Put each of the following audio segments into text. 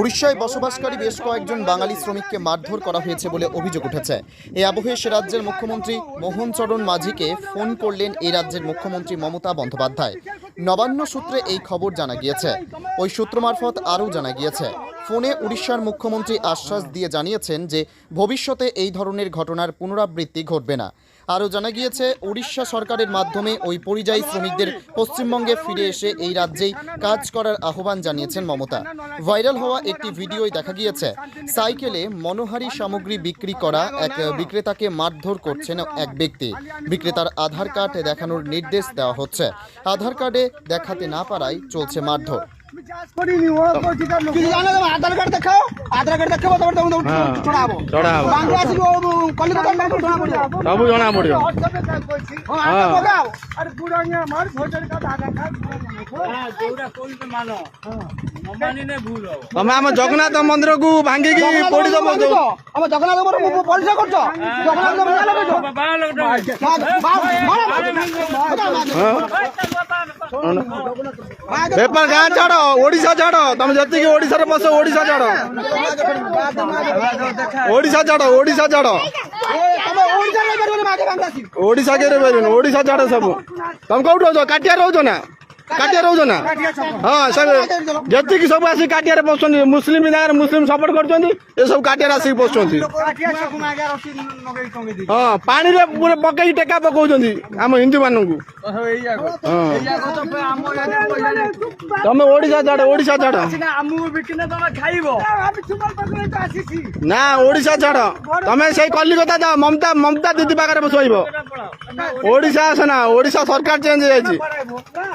উড়িষ্যায় বসবাসকারী বেশ কয়েকজন বাঙালি শ্রমিককে মারধর করা হয়েছে বলে অভিযোগ উঠেছে। এই আবহে সে রাজ্যের মুখ্যমন্ত্রী মোহন চরণ মাঝিকে ফোন করলেন এই রাজ্যের মুখ্যমন্ত্রী মমতা বন্দ্যোপাধ্যায়। নবান্ন সূত্রে এই খবর জানা গিয়েছে। ওই সূত্র মারফত আরও জানা গিয়েছে। ফোনে উড়িষ্যার মুখ্যমন্ত্রী আশ্বাস দিয়ে জানিয়েছেন যে, ভবিষ্যতে এই ধরনের ঘটনার পুনরাবৃত্তি ঘটবে না। আরও জানা গিয়েছে উড়িষ্যা সরকারের মাধ্যমে ওই পরিযায়ী শ্রমিকদের পশ্চিমবঙ্গে ফিরে এসে এই রাজ্যেই কাজ করার আহ্বান জানিয়েছেন মমতা। ভাইরাল হওয়া একটি ভিডিওয় দেখা গিয়েছে, সাইকেলে মনোহারী সামগ্রী বিক্রি করা এক বিক্রেতাকে মারধর করছেন এক ব্যক্তি। বিক্রেতার আধার কার্ড দেখানোর নির্দেশ দেওয়া হচ্ছে। আধার কার্ডে দেখাতে না পারায় চলছে মারধর। କିଛି ଜାଣିନ ତମେ ଆଧାର କାର୍ଡ ଦେଖାଅ ଆଧାର କାର୍ଡ ଦେଖେଇବ ତାପରେ ତମକୁ ହଁ। ଛଡା ହବ ଛଡା ହବ। ବାଙ୍କି ଆସିବ କଲିକତା ନା ଜଣା ପଡିବ ସବୁ ଜଣା ପଡିବ ହଁ ଆଧାର ପକାଅ ତମେ ଆମ ଜଗନ୍ନାଥ ମନ୍ଦିରକୁ ଭାଙ୍ଗିକି ପୋଡି ଦବ ଯୋଉ ଆମ ଜଗନ୍ନାଥ ମୋର ପରିଚୟ କରୁଛ ଜଗନ୍ନାଥ ବେପାର ଗାଁ ચાડો ଓଡ଼ିଶା ચાડો તમે ଯେତିକି ଓଡ଼ିଶାରେ ବସ ଓଡ଼ିଶା ઓડિશા ଓଡ଼ିଶା ઓડિશા ଓଡ଼ିଶା ઓડિશા ଓଡ଼ିଶା ઓડિશા કે ଓଡ଼ିଶା ચાડો ସବୁ તમે કોઉઠ ରହୁଛ କାଟିଆ ରହୁଛ ନା ସବୁ ତମେ କୋଉଠି ରହୁଛ କାଟିଆ ରହୁଛ ନା କାଟିଆ ରହୁଛ ନା ହଁ ସେ ଯେତିକି ସବୁ ଆସିକି କାଟିଆରେ ବସୁଛନ୍ତି ମୁସଲିମ ଜାଗାରେ ମୁସଲିମ ସପୋର୍ଟ କରୁଛନ୍ତି ଏ ସବୁ କାଟିଆରେ ଆସିକି ବସୁଛନ୍ତି ହଁ ପାଣିରେ ପୁରା ପକେଇକି ଟେକା ପକଉଛନ୍ତି ଆମ ହିନ୍ଦୁ ମାନଙ୍କୁ ହଁ ତମେ ଓଡିଶା ଛାଡ ଓଡିଶା ଛାଡ ନା ଓଡିଶା ଛାଡ ତମେ ସେଇ କଲିକତା ଯାଅ ମମତା ମମତା ଦିଦି ପାଖରେ ଶୋଇବ ଓଡିଶା ଆସ ନା ଓଡିଶା ସରକାର ଚେଞ୍ଜ ହେଇଯାଇଛି ଏ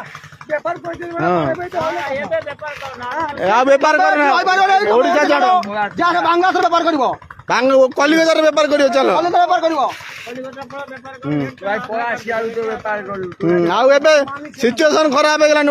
ଆଉ ବେପାର କର ନା ଓଡିଶା ଛାଡ ଯାହା ବାଙ୍ଗଲାଦେଶ ବେପାର କରିବ ବାଙ୍ଗ କଲିକତାରେ ବେପାର କରିବ ଚାଲ କଲିକତା ବେପାର କରିବ ହୁଁ, ଆଉ ଏବେ ସିଚୁଏସନ ଖରାପ ହେଇଗଲାଣି